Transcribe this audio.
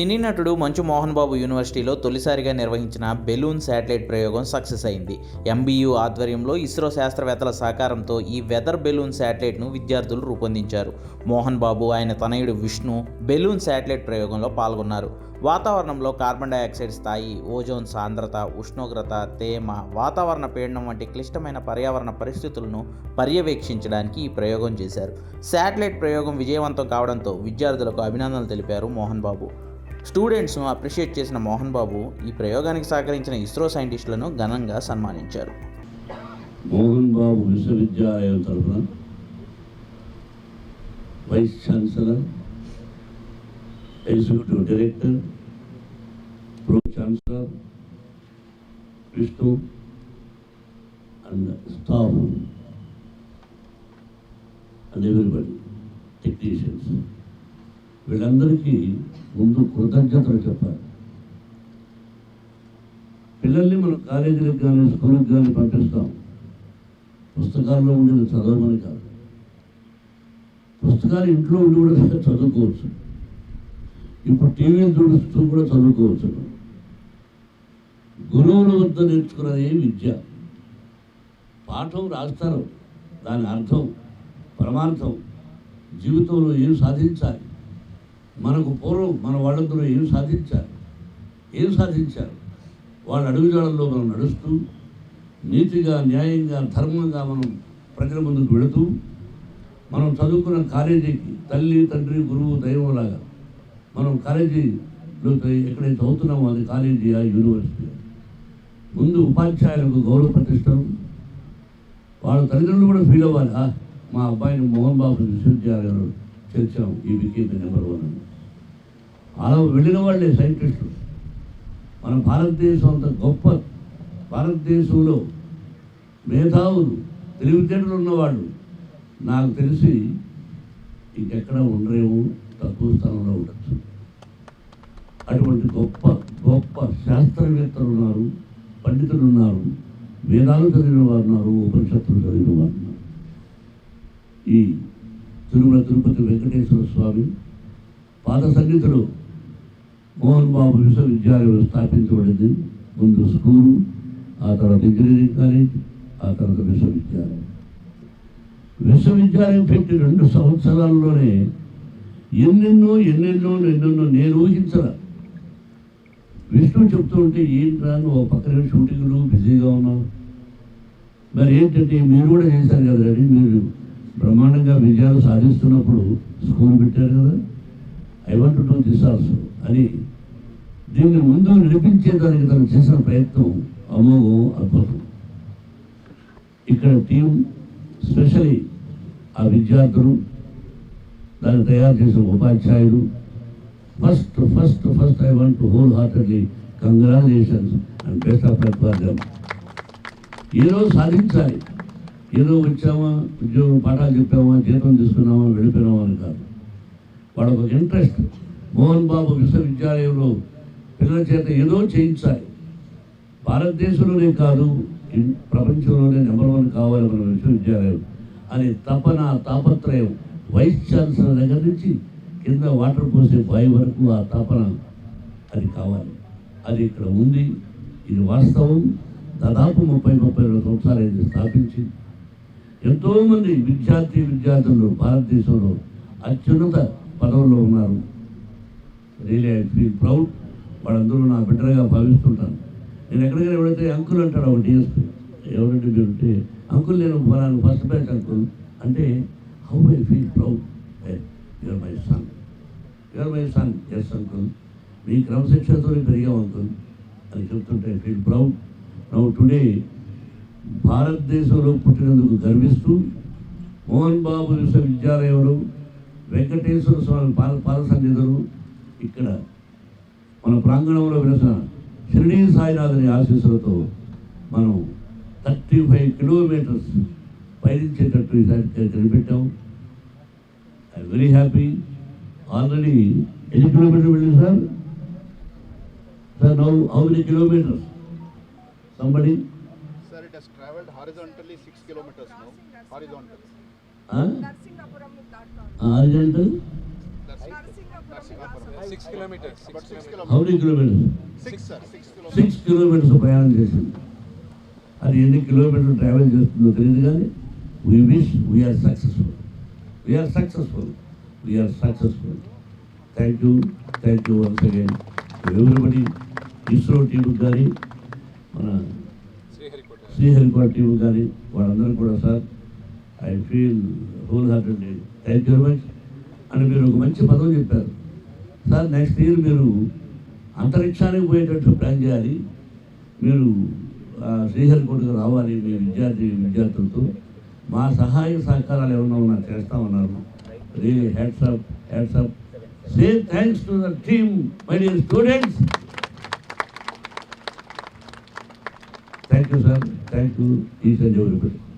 సినీ నటుడు మంచు మోహన్ బాబు యూనివర్సిటీలో తొలిసారిగా నిర్వహించిన బెలూన్ శాటిలైట్ ప్రయోగం సక్సెస్ అయింది. ఎంబీయూ ఆధ్వర్యంలో ఇస్రో శాస్త్రవేత్తల సహకారంతో ఈ వెదర్ బెలూన్ శాటిలైట్ను విద్యార్థులు రూపొందించారు. మోహన్ బాబు ఆయన తనయుడు విష్ణు బెలూన్ శాటిలైట్ ప్రయోగంలో పాల్గొన్నారు. వాతావరణంలో కార్బన్ డైఆక్సైడ్ స్థాయి ఓజోన్ సాంద్రత ఉష్ణోగ్రత తేమ వాతావరణ పీడనం వంటి క్లిష్టమైన పర్యావరణ పరిస్థితులను పర్యవేక్షించడానికి ఈ ప్రయోగం చేశారు. శాటిలైట్ ప్రయోగం విజయవంతం కావడంతో విద్యార్థులకు అభినందనలు తెలిపారు మోహన్ బాబు. స్టూడెంట్స్ను అప్రిషియేట్ చేసిన మోహన్ బాబు ఈ ప్రయోగానికి సహకరించిన ఇస్రో సైంటిస్టులను ఘనంగా సన్మానించారు. మోహన్ బాబు విశ్వవిద్యాలయం తరఫున vice chancellor executive director pro chancellor Vishnu and staff and everybody technicians. వీళ్ళందరికీ ముందు కృతజ్ఞతలు చెప్పాలి. పిల్లల్ని మనం కాలేజీలకు కానీ స్కూల్కి కానీ పంపిస్తాం. పుస్తకాల్లో ఉండేది చదవమని కాదు. పుస్తకాలు ఇంట్లో ఉండి కూడా చదువుకోవచ్చు. ఇప్పుడు టీవీ చూపిస్తూ కూడా చదువుకోవచ్చు. గురువుల వద్ద నేర్చుకున్నది విద్య. పాఠం రాస్తారు. దాని అర్థం పరమార్థం జీవితంలో ఏం సాధించాలి? మనకు పూర్వం మన వాళ్ళందరూ ఏం సాధించాలి ఏం సాధించారు? వాళ్ళ అడుగుజాడల్లో మనం నడుస్తూ నీతిగా న్యాయంగా ధర్మంగా మనం ప్రజల ముందుకు వెళుతూ మనం చదువుకున్న కాలేజీకి తల్లి తండ్రి గురువు దైవంలాగా మనం కాలేజీలో ఎక్కడైతే చదువుతున్నామో అది కాలేజీ ఆ యూనివర్సిటీ. ముందు ఉపాధ్యాయులకు గౌరవ ప్రతిష్టం వాళ్ళ తల్లిదండ్రులు కూడా ఫీల్ అవ్వాలి. మా అబ్బాయిని మోహన్ బాబు విశ్వవిద్యాలయంలో తెలిసాం ఈ బికేమ్ నెంబర్ వన్ అని అలా వెళ్ళిన వాళ్ళే సైంటిస్టులు. మన భారతదేశం అంత గొప్ప భారతదేశంలో మేధావులు తెలివితేటలు ఉన్నవాళ్ళు. నాకు తెలిసి ఇంకెక్కడ ఉండరేమో తక్కువ స్థానంలో ఉండొచ్చు. అటువంటి గొప్ప గొప్ప శాస్త్రవేత్తలు ఉన్నారు పండితులు ఉన్నారు వేదాలు చదివిన వారు ఉన్నారు ఉపనిషత్తులు చదివిన వారు ఉన్నారు. ఈ తిరుమల తిరుపతి వెంకటేశ్వర స్వామి పాద సన్నిధిలో మోహన్ బాబు విశ్వవిద్యాలయం స్థాపించబడింది. ముందు స్కూలు ఆ తర్వాత ఇంజనీరింగ్ కాలేజ్ ఆ తర్వాత విశ్వవిద్యాలయం. విశ్వవిద్యాలయం పెట్టి రెండు సంవత్సరాల్లోనే ఎన్నెన్నో ఎన్నెన్నో ఎన్నెన్నో నేను ఊహించల. విష్ణు చెప్తూ ఉంటే ఏంట్రా నువ్వు ఒక పక్కన షూటింగ్లు బిజీగా ఉన్నావు? మరి ఏంటంటే మీరు కూడా చేశారు కదా రెడీ మీరు విజయాలు సాధిస్తున్నప్పుడు స్కూల్ పెట్టారు కదా? I want do this also అని దీన్ని ముందు నడిపించేదానికి తను చేసిన ప్రయత్నం అమోఘం అద్భుతం. ఇక్కడ టీం స్పెషలీ ఆ విద్యార్థులు దాన్ని తయారు చేసిన ఉపాధ్యాయుడు. First first first I want whole heartedly congratulations and best of luck for them ఏదో సాధించాలి. ఏదో వచ్చామా ఉద్యోగం పాఠాలు చెప్పామా జీతం తీసుకున్నామా వెళ్ళిపోయినామా అని కాదు. వాళ్ళకు ఒక ఇంట్రెస్ట్ మోహన్ బాబు విశ్వవిద్యాలయంలో పిల్లల చేత ఏదో చేయించాలి. భారతదేశంలోనే కాదు ప్రపంచంలోనే నెంబర్ వన్ కావాలి మన విశ్వవిద్యాలయం అనే తపన తాపత్రయం వైస్ ఛాన్సలర్ దగ్గర నుంచి కింద వాటర్ పోసే బావి వరకు ఆ తపన అది కావాలి. అది ఇక్కడ ఉంది. ఇది వాస్తవం. దాదాపు ముప్పై ముప్పై రెండు సంవత్సరాలు ఇది స్థాపించి ఎంతోమంది విద్యార్థి విద్యార్థులు భారతదేశంలో అత్యున్నత పదవుల్లో ఉన్నారు. రియలీ ఐ ఫీల్ ప్రౌడ్ వాళ్ళందరూ నా బిడ్డగా భావిస్తుంటాను నేను ఎక్కడికైనా ఎవడైతే అంకుల్ అంటాడు ఒక డిఎస్పీ ఎవరంటే మీరు అంకుల్ నేను ఫలానా ఫస్ట్ బ్యాచ్ అంకుల్. అంటే how I feel proud your my son your my son yes uncle మీ క్రమశిక్షణతో పెరిగాం అంకుల్ అని చెప్తుంటే ఫీల్ ప్రౌడ్ నౌ టుడే భారతదేశంలో పుట్టినందుకు గర్విస్తూ మోహన్ బాబు విశ్వవిద్యాలయంలో వెంకటేశ్వర స్వామి పాల పాద సన్నిధులు ఇక్కడ మన ప్రాంగణంలో వెలిసిన షిరిడీ సాయినాథుని ఆశీస్సులతో మనం థర్టీ ఫైవ్ కిలోమీటర్స్ పయనించేటట్టు ఈసారి కనిపెట్టాం. ఐ వెరీ హ్యాపీ ఆల్రెడీ ఎన్ని కిలోమీటర్లు వెళ్ళింది sir? Sir now how many kilometers somebody has traveled horizontally six kilometers now. Horizontal. Six kilometers. About six kilometers. Many kilometers Six, sir, six kilometers. Six kilometers ప్రయాణం చేసింది. అది ఎన్ని కిలోమీటర్లు travel చేస్తుందో తెలియదు కానీ we wish we are successful we are successful we are successful thank you thank you once again everybody ISRO టీంకి కానీ మన Sriharikota. శ్రీహరికోట టీం కానీ వాళ్ళందరూ కూడా sir I feel wholeheartedly thank you very much. అని మీరు ఒక మంచి పదం చెప్పారు. సార్ నెక్స్ట్ ఇయర్ మీరు అంతరిక్షానికి పోయేటట్టు ప్లాన్ చేయాలి. మీరు శ్రీహరికోటకు రావాలి మీ విద్యార్థి విద్యార్థులతో. మా సహాయ సహకారాలు ఏమన్నా ఉన్నా చేస్తామన్నారు really hats up up say thanks to the team my dear students Thank you, sir. Thank you, each and everybody.